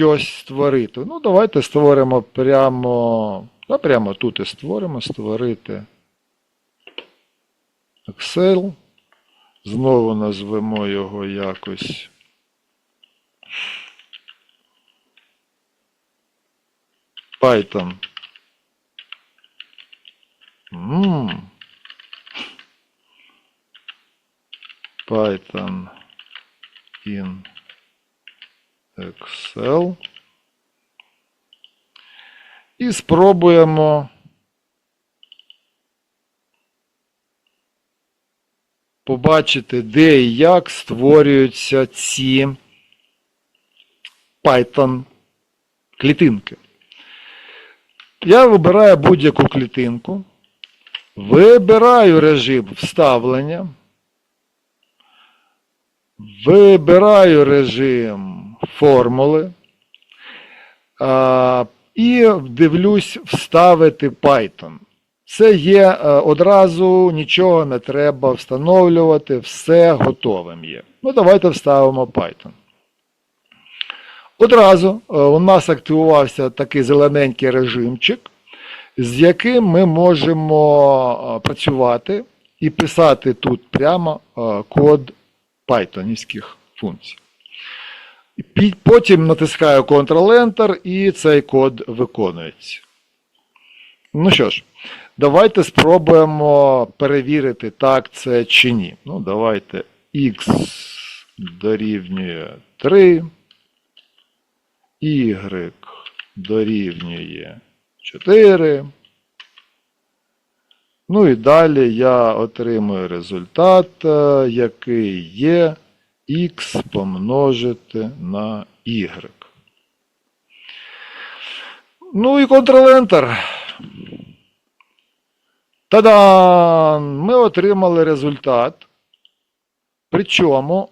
щось створити. Ну, давайте створимо прямо. Да, прямо тут і створимо створити Excel. Знову назвемо його якось. Python. М. Python in Excel. І спробуємо побачити, де і як створюються ці Python клітинки. Я вибираю будь-яку клітинку, вибираю режим вставлення, вибираю режим формули і дивлюсь вставити Python. Це є е, одразу, нічого не треба встановлювати, все готовим є. Ну, давайте вставимо Python. Одразу е, у нас активувався такий зелененький режимчик, з яким ми можемо е, працювати і писати тут прямо код пайтонівських функцій. Потім натискаю Ctrl-Enter і цей код виконується. Ну що ж, давайте спробуємо перевірити, так це чи ні. Ну, давайте x дорівнює 3. Y дорівнює 4. Ну і далі я отримую результат, е, який є x помножити на y. Ну і Ctrl-Enter. Та-дам! Ми отримали результат. Причому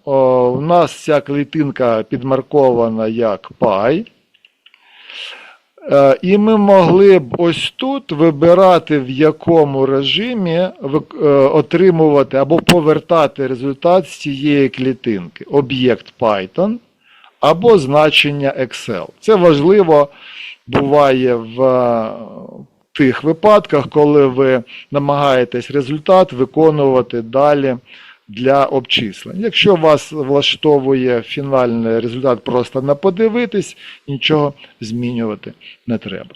у нас ця клітинка підмаркована як пай. Е, І ми могли б ось тут вибирати, в якому режимі е, отримувати або повертати результат з цієї клітинки. Об'єкт Python або значення Excel. Це важливо буває в е, тих випадках, коли ви намагаєтесь результат виконувати далі для обчислень. Якщо вас влаштовує фінальний результат просто на подивитись, нічого змінювати не треба.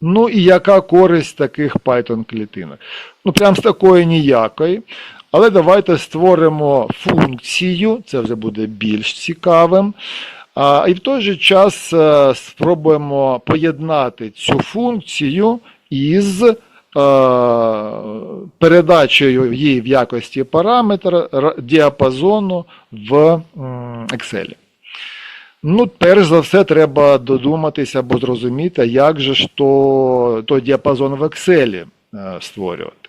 Ну і яка користь таких Python клітинок? Ну, прям з такої ніякої. Але давайте створимо функцію, це вже буде більш цікавим. А, і в той же час е, спробуємо поєднати цю функцію із передачею її в якості параметра діапазону в Excel. Ну, перш за все, треба додуматися або зрозуміти, як же ж то, той діапазон в Excel е, створювати.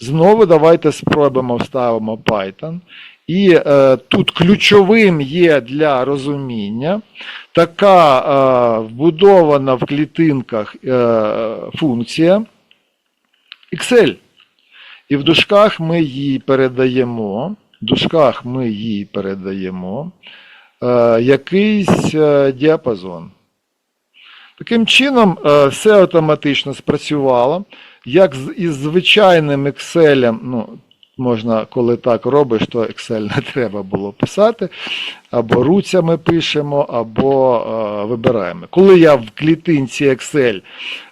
Знову давайте спробуємо вставимо Python. І е, тут ключовим є для розуміння така е, вбудована в клітинках е, функція Excel. І в дужках ми її передаємо. В дужках ми її передаємо е, якийсь е, діапазон. Таким чином, е, все автоматично спрацювало. Як із звичайним Excel, ну, можна, коли так робиш, то Excel не треба було писати. Або руцями пишемо, або е, вибираємо. Коли я в клітинці Excel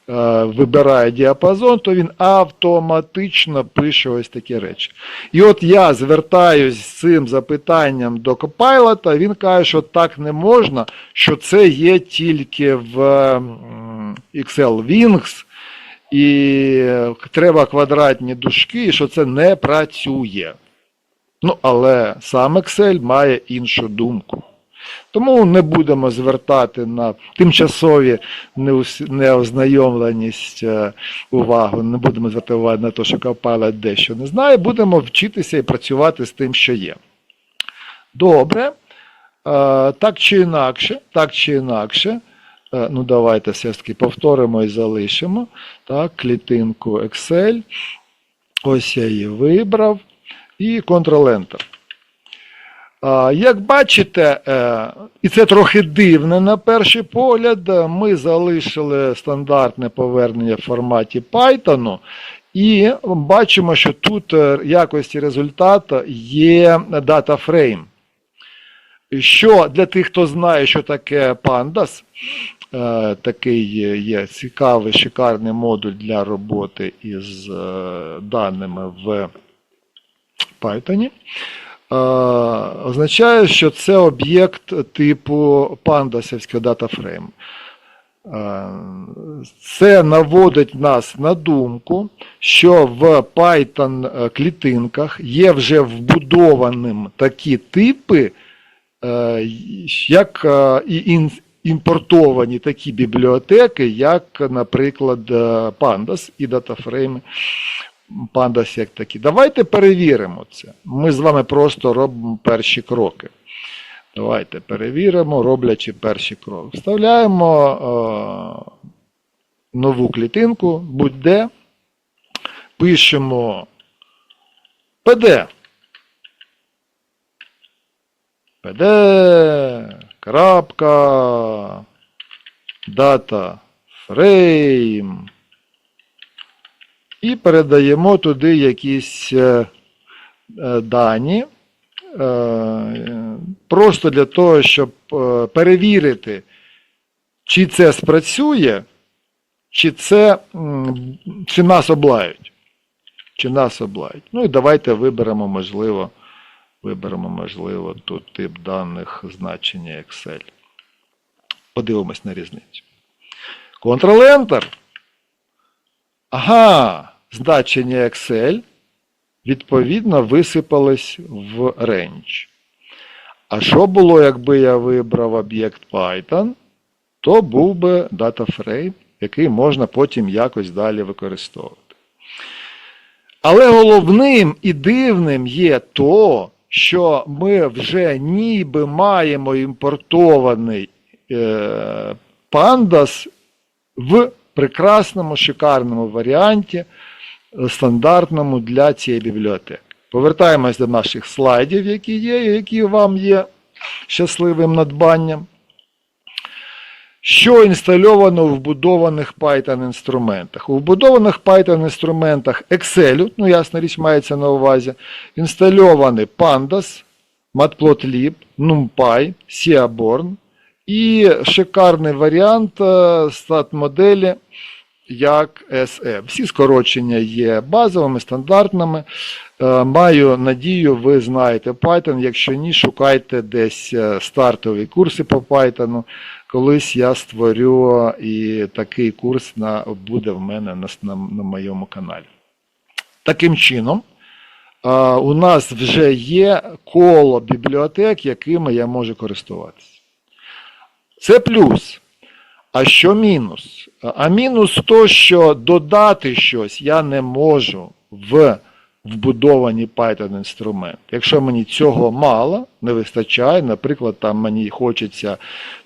е, вибираю діапазон, то він автоматично пише ось такі речі. І от я звертаюсь з цим запитанням до Copilot, він каже, що так не можна, що це є тільки в Excel Wings, і треба квадратні дужки, і що це не працює. Ну, але сам Excel має іншу думку. Тому не будемо звертати на тимчасові неознайомленість е, увагу, не будемо звертати увагу на те, що Copilot дещо не знає, будемо вчитися і працювати з тим, що є. Добре. Е, Так чи інакше, так чи інакше, ну давайте все ж таки повторимо і залишимо. Так, клітинку Excel. Ось я її вибрав. І Ctrl-Enter. Як бачите, е, і це трохи дивно на перший погляд, е, ми залишили стандартне повернення в форматі Python, і бачимо, що тут е, якості результату є DataFrame. Що для тих, хто знає, що таке Pandas, е, такий є- цікавий, шикарний модуль для роботи із е, даними в Python, е, означає, що це об'єкт типу пандасівського датафрейму. Е, Це наводить нас на думку, що в Python клітинках є вже вбудованим такі типи, е, як е, імпортовані такі бібліотеки, як, наприклад, е, Pandas і DataFrame Pandas як такі. Давайте перевіримо це. Ми з вами просто робимо перші кроки. Давайте перевіримо, роблячи перші кроки. Вставляємо е, нову клітинку, будь-де, пишемо PD. PD, крапка, дата, фрейм. І передаємо туди якісь е, е, дані. Е, Просто для того, щоб перевірити, чи це спрацює, чи це чи нас облають. Чи нас облають. Ну і давайте виберемо, можливо, виберемо, можливо, тут тип даних значення Excel. Подивимось на різницю. Ctrl-Enter. Ага, значення Excel відповідно висипались в range. А що було, якби я вибрав об'єкт Python, то був би DataFrame, який можна потім якось далі використовувати. Але головним і дивним є то, що ми вже ніби маємо імпортований е, пандас в прекрасному, шикарному варіанті, е, стандартному для цієї бібліотеки. Повертаємось до наших слайдів, які є, які вам є щасливим надбанням. Що інстальовано в вбудованих Python інструментах? У вбудованих Python інструментах Excel, ну ясна річ мається на увазі, інстальовані Pandas, Matplotlib, NumPy, Seaborn і шикарний варіант е, стат-моделі як SE. Всі скорочення є базовими, стандартними. Е, Маю надію, ви знаєте Python. Якщо ні, шукайте десь е, стартові курси по Python. Колись я створю і такий курс на, буде в мене на, на, на моєму каналі. Таким чином, у нас вже є коло бібліотек, якими я можу користуватися. Це плюс. А що мінус? А мінус то, що додати щось я не можу в вбудовані Python інструмент. Якщо мені цього мало, не вистачає, наприклад, там мені хочеться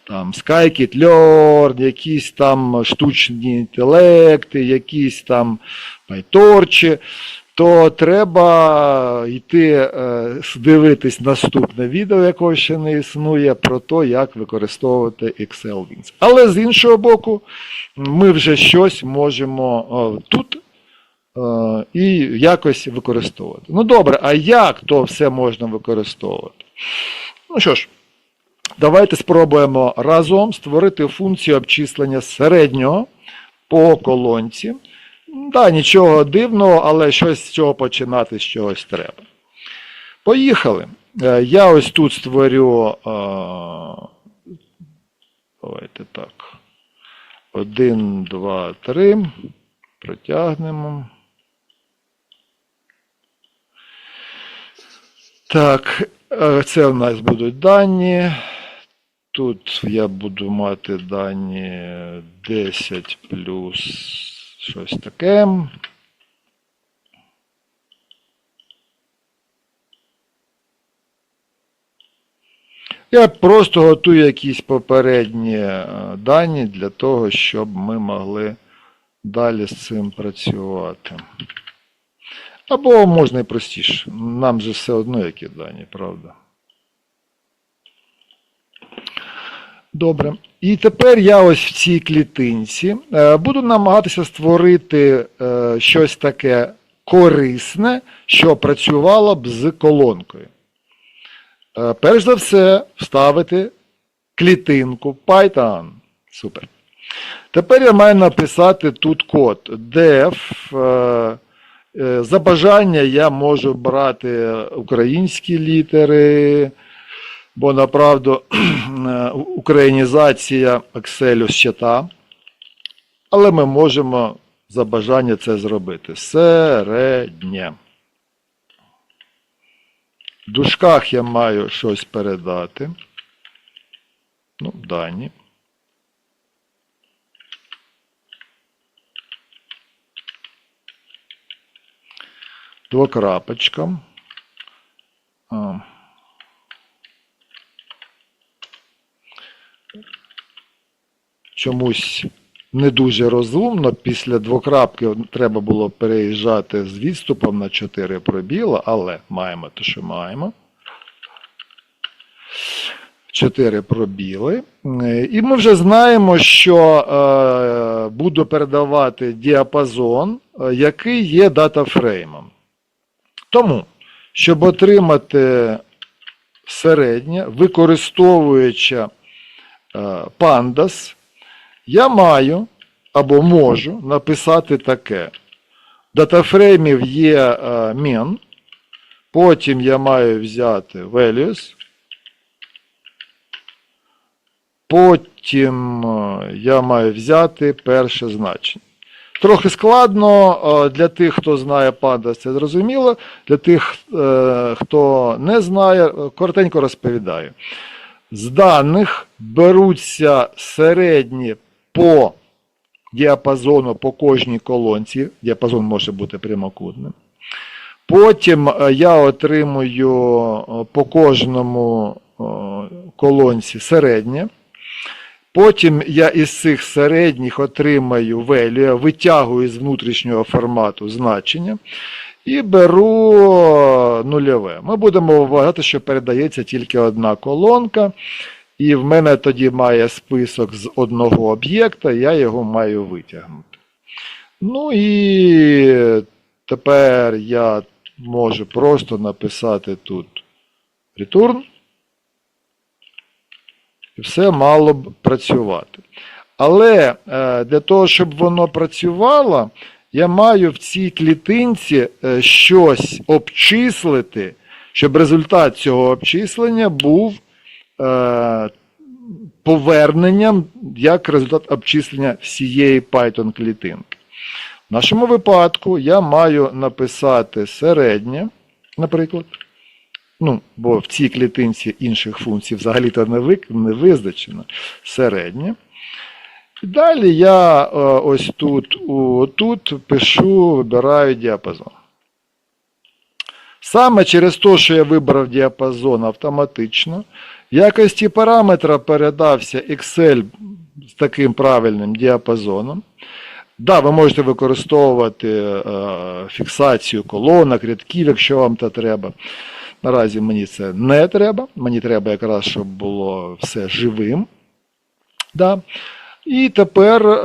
там scikit-learn, якісь там штучні інтелекти, якісь там пайторчі, то треба йти е, дивитись наступне відео, якого ще не існує, про те, як використовувати Excel Wins. Але з іншого боку, ми вже щось можемо тут і якось використовувати. Ну добре, а як то все можна використовувати? Ну що ж, давайте спробуємо разом створити функцію обчислення середнього по колонці. Так, нічого дивного, але щось з цього починати з чогось треба. Поїхали. Е, Я ось тут створю. е, Давайте так. Один, два, три. Протягнемо. Так, е, це в нас будуть дані. Тут я буду мати дані 10 плюс щось таке. Я просто готую якісь попередні е, дані для того, щоб ми могли далі з цим працювати. Або можна і простіше. Нам же все одно які дані, правда? Добре. І тепер я ось в цій клітинці е, буду намагатися створити е, щось таке корисне, що працювало б з колонкою. Е, Перш за все, вставити клітинку Python. Супер. Tепер я маю написати тут код def. Е, За бажання я можу брати українські літери, бо направду е, українізація Excel ще та. Але ми можемо за бажання це зробити. Середнє. В дужках я маю щось передати. Ну, дані. Двокрапочка. Чомусь не дуже розумно. Після двокрапки треба було переїжджати з відступом на 4 пробіла, але маємо те, що маємо. 4 пробіли. І ми вже знаємо, що е, буду передавати діапазон, е, який є датафреймом. Тому, щоб отримати середнє, використовуючи е, Pandas, я маю або можу написати таке. Датафреймів є е, min, потім я маю взяти values, потім е, я маю взяти перше значення. Трохи складно е, для тих, хто знає Pandas, це зрозуміло. Для тих, е, хто не знає, е, коротенько розповідаю. З даних беруться середні по діапазону по кожній колонці. Діапазон може бути прямокутним. Потім я отримую по кожному колонці середнє. Потім я із цих середніх отримаю value, витягую з внутрішнього формату значення і беру нульове. Ми будемо вважати, що передається тільки одна колонка. І в мене тоді має список з одного об'єкта, я його маю витягнути. Ну і тепер я можу просто написати тут return. Все мало б працювати. Але е, для того, щоб воно працювало, я маю в цій клітинці е, щось обчислити, щоб результат цього обчислення був е, поверненням як результат обчислення всієї Python клітинки. В нашому випадку я маю написати середнє, наприклад. Ну, бо в цій клітинці інших функцій взагалі-то не, ви, не визначено. Середнє. Далі я е, ось тут, тут пишу, вибираю діапазон. Саме через те, що я вибрав діапазон автоматично, в якості параметра передався Excel з таким правильним діапазоном. Да, ви можете використовувати е, фіксацію колонок, рядків, якщо вам це треба. Наразі мені це не треба. Мені треба якраз, щоб було все живим. Да. І тепер, е,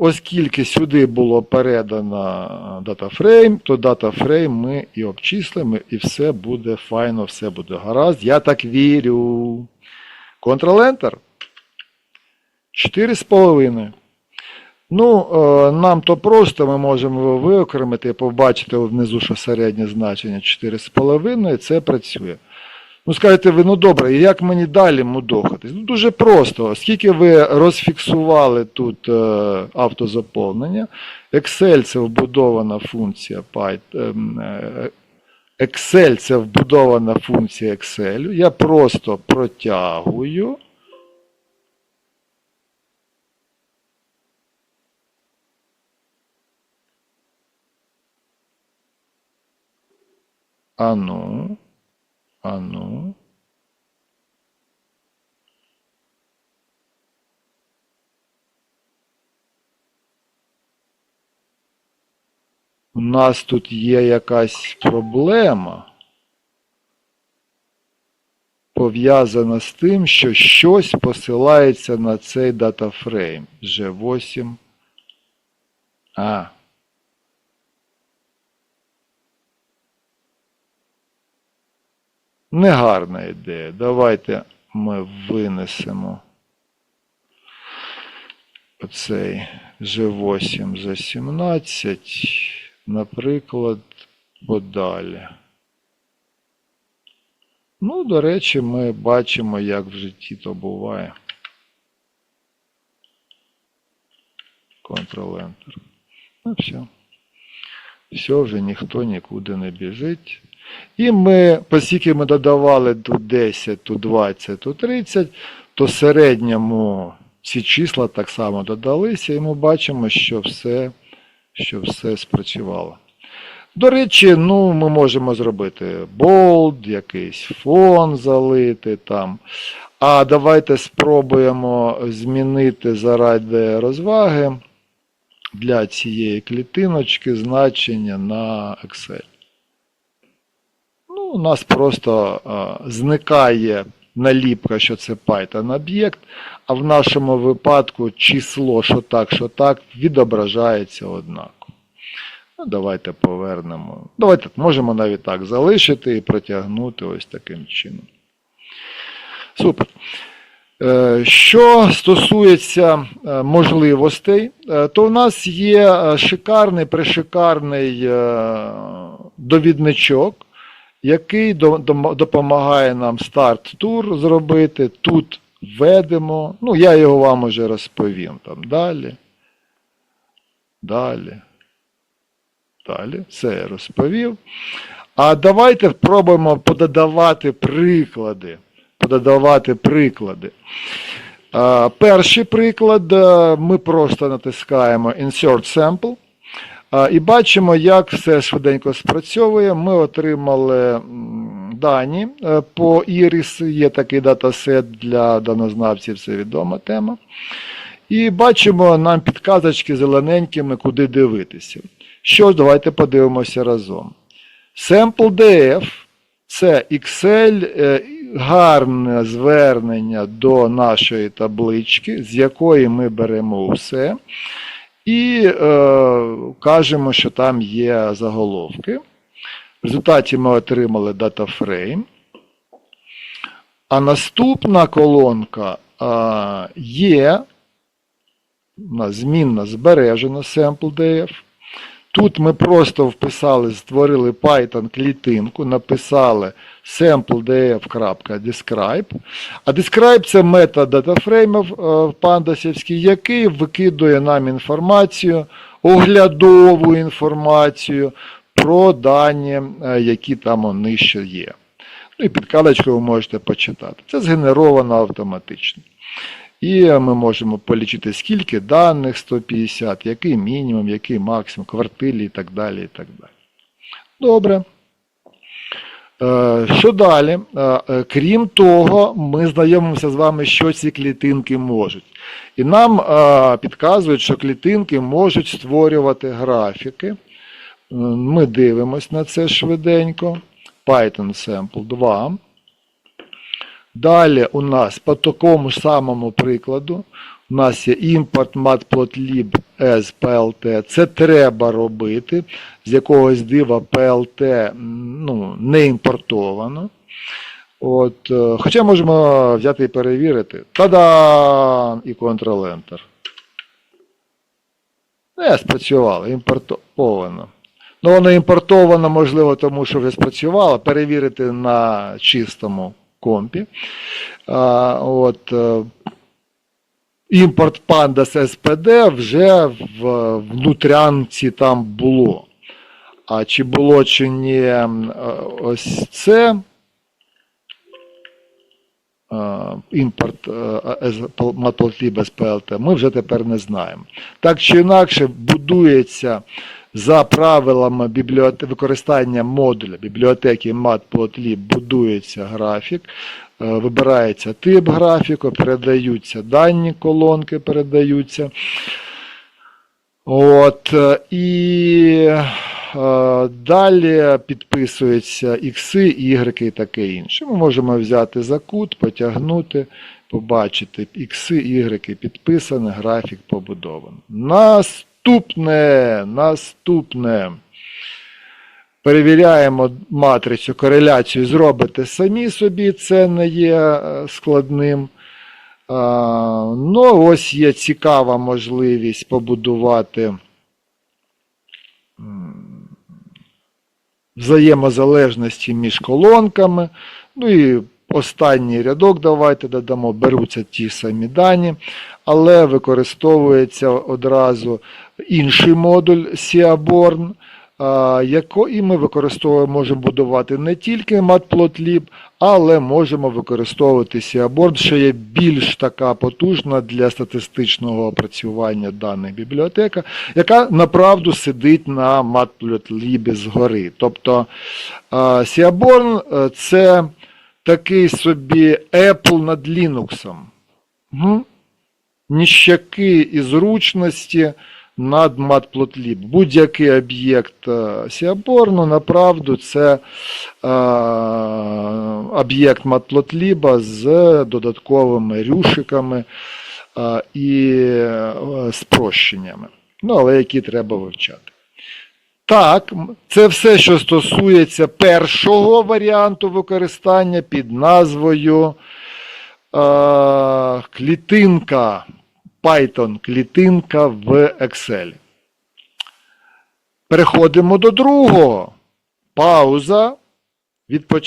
оскільки сюди було передано датафрейм, то датафрейм ми і обчислимо, і все буде файно, все буде гаразд. Я так вірю. Ctrl-Enter. 4,5. Ну, е, нам то просто, ми можемо виокремити, побачити внизу, що середнє значення 4,5, і це працює. Ну, скажете ви, ну добре, і як мені далі мудохатись? Ну, дуже просто. Оскільки ви розфіксували тут е, автозаповнення, Excel це вбудована функція Python, е, Excel це вбудована функція Excel. Я просто протягую. Ану, ану. У нас тут є якась проблема. пов'язано з тим, що щось посилається на цей датафрейм. G8. А. Негарна ідея. Давайте ми винесемо оцей G8 за 17, наприклад, подалі. Ну, до речі, ми бачимо, як в житті то буває. Ctrl-Enter. Ну, все. Все, вже ніхто нікуди не біжить. І ми, оскільки ми додавали тут 10, тут 20, тут 30, то в середньому ці числа так само додалися, і ми бачимо, що все, що все спрацювало. До речі, ну, ми можемо зробити болд, якийсь фон залити там. А давайте спробуємо змінити заради розваги для цієї клітиночки значення на Excel. Ну, у нас просто зникає наліпка, що це Python об'єкт, а в нашому випадку число, що так, що так, відображається однаково. Ну, давайте повернемо. Давайте можемо навіть так залишити і протягнути ось таким чином. Супер. Е, Що стосується е, можливостей, е, то в нас є шикарний, пришикарний довідничок, який допомагає нам старт-тур зробити. Тут введемо. Ну, я його вам уже розповім там далі. Далі. Далі. Це я розповів. А давайте спробуємо пододавати приклади. Пододавати приклади. Перший приклад е, ми просто натискаємо Insert Sample. І бачимо, як все швиденько спрацьовує. Ми отримали дані е, по Iris. Є такий датасет для данознавців, це відома тема. І бачимо нам підказочки зелененькими, куди дивитися. Що ж, давайте подивимося разом. SampleDF це Excel, е, гарне звернення до нашої таблички, з якої ми беремо все. І е, кажемо, що там є заголовки. В результаті ми отримали DataFrame. А наступна колонка е, є змінна збережена sample.df. Тут ми просто вписали, створили Python клітинку, написали sample.df.describe. А describe це метод датафреймів е, пандасівський, який викидує нам інформацію, оглядову інформацію про дані, е, які там нижче є. Ну і підкалочку ви можете почитати. Це згенеровано автоматично. І ми можемо полічити, скільки даних 150, який мінімум, який максимум, квартилі і так далі. і так далі. Добре. Е, Що далі? Е, е, Крім того, ми знайомимося з вами, що ці клітинки можуть. І нам підказують, що клітинки можуть створювати графіки. Ми дивимося на це швиденько. Python Sample 2. Далі у нас по такому самому прикладу у нас є import matplotlib as PLT. Це треба робити. З якогось дива PLT ну, не імпортовано. От, е, хоча можемо взяти і перевірити. Та-дам! І Ctrl-Enter. Не, спрацювало, імпортовано. Ну, воно імпортовано, можливо, тому що вже спрацювало. Перевірити на чистому компі. А, от, е, імпорт Pandas SPD вже в внутрянці там було. А чи було, чи ні е, ось це. е, Імпорт Matplotlib без PLT, ми вже тепер не знаємо. Так чи інакше, будується за правилами бібліоте... використання модуля бібліотеки Matplotlib будується графік, е, вибирається тип графіку, передаються дані колонки, передаються. От, е, і Е, Далі підписуються ікси, ігреки і таке інше. Ми можемо взяти за кут, потягнути, побачити ікси, ігреки підписані, графік побудований. Наступне, наступне. Перевіряємо матрицю, кореляцію зробите самі собі, це не є е, складним. Ну, ось є цікава можливість побудувати взаємозалежності між колонками. Ну і останній рядок давайте додамо, беруться ті самі дані, але використовується одразу інший модуль Seaborn, і ми використовуємо, можемо будувати не тільки Matplotlib, але можемо використовувати Seaborn, що є більш така потужна для статистичного опрацювання даних бібліотека, яка направду сидить на Matplotlib згори. Тобто Seaborn е, це такий собі Apple над Linux. Угу. Ніщаки і зручності над Matplotlib. Будь-який об'єкт е, Seaborn, направду, це е, об'єкт Matplotlib з додатковими рюшиками е, і е, спрощеннями, ну, але які треба вивчати. Так, це все, що стосується першого варіанту використання під назвою е, клітинка, Python клітинка в Excel. Переходимо до другого. Пауза. Відпочинок.